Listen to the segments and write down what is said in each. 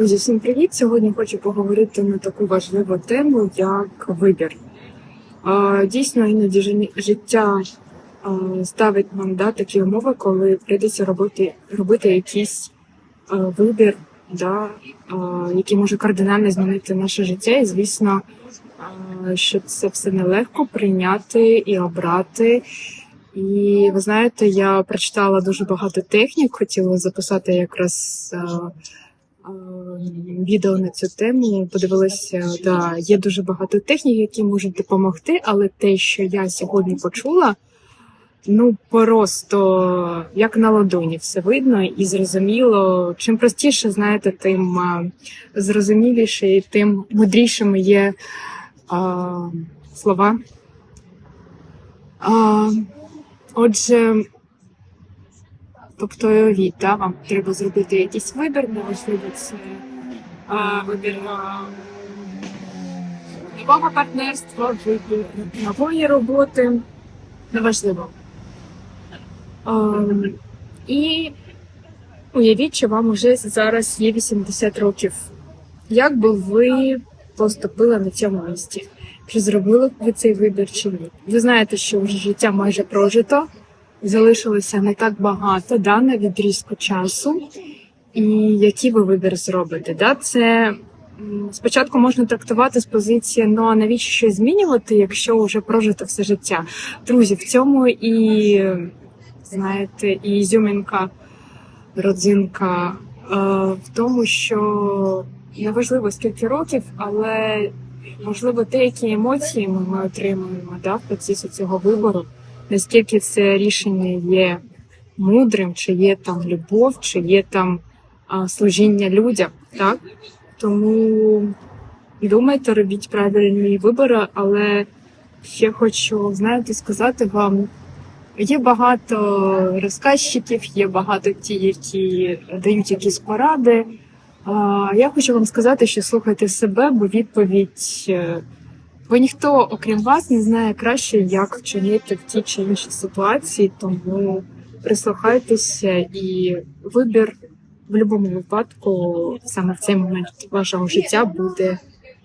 Друзі, всім привіт! Сьогодні хочу поговорити на таку важливу тему, як вибір. Дійсно, іноді життя ставить нам да, такі умови, коли прийдеться робити, робити якийсь вибір, да, який може кардинально змінити наше життя. І звісно, що це все нелегко прийняти і обрати. І ви знаєте, я прочитала дуже багато технік, хотіла записати якраз. Відео на цю тему. Подивилася, да, є дуже багато технік, які можуть допомогти, але те, що я сьогодні почула, ну просто як на ладоні все видно і зрозуміло. Чим простіше, знаєте, тим зрозуміліше і тим мудрішими є а, слова. А, отже, Тобто, да, вам треба зробити якийсь вибір, неважливо це а, вибір нового партнерства, вибір нової роботи, неважливо. А, і уявіть, що вам уже зараз є 80 років. Як би ви поступили на цьому місці? Чи зробили б ви цей вибір чи ні? Ви знаєте, що вже життя майже прожито залишилося не так багато да, на відрізку часу, і який ви вибір зробите? Да? Це спочатку можна трактувати з позиції, ну а навіщо щось змінювати, якщо вже прожито все життя? Друзі, в цьому і знаєте, і ізюмінка, родзинка е, в тому, що неважливо скільки років, але можливо деякі емоції ми отримуємо да, в процесі цього вибору наскільки це рішення є мудрим, чи є там любов, чи є там а, служіння людям, так? Тому думайте, робіть правильні вибори, але ще хочу, знаєте, сказати вам. Є багато розказчиків, є багато ті, які дають якісь поради. Я хочу вам сказати, що слухайте себе, бо відповідь е, Бо ніхто, окрім вас, не знає краще, як вчинити в тій чи іншій ситуації, тому прислухайтеся і вибір в будь-якому випадку саме в цей момент вашого життя буде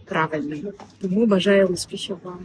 правильним. Тому бажаю успіхів вам.